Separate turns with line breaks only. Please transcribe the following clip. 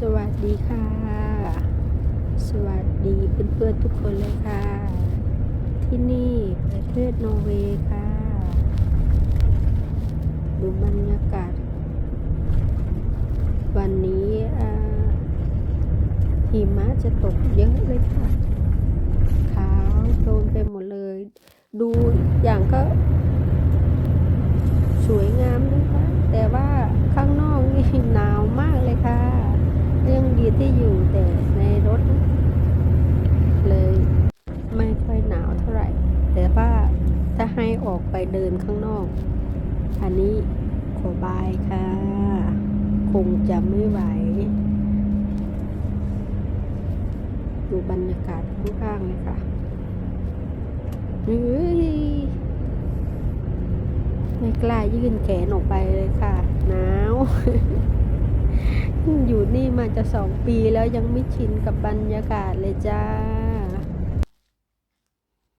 สวัสดีค่ะ สวัสดีเพื่อนๆทุกคนเลยค่ะ ที่นี่ประเทศนอร์เวย์ค่ะ ดูบรรยากาศ วันนี้หิมะจะตกเยอะเลยค่ะ ขาวโพลนไปหมดเลย ดูอย่างก็ สวยงามเลยค่ะ แต่ว่าข้างนอกนี่หนาวมากเลยค่ะ ยังดีที่อยู่แต่ในรถ เลยไม่ค่อยหนาวเท่าไหร่ แต่ว่าถ้าให้ออกไปเดินข้างนอก อันนี้ขอบายค่ะ คงจะไม่ไหว ดูบรรยากาศข้างๆเลยค่ะไม่กล้ายื่นแขนออกไปเลยค่ะ หนาว อยู่นี่มาจะสองปีแล้วยังไม่ชินกับบรรยากาศเลยจ้า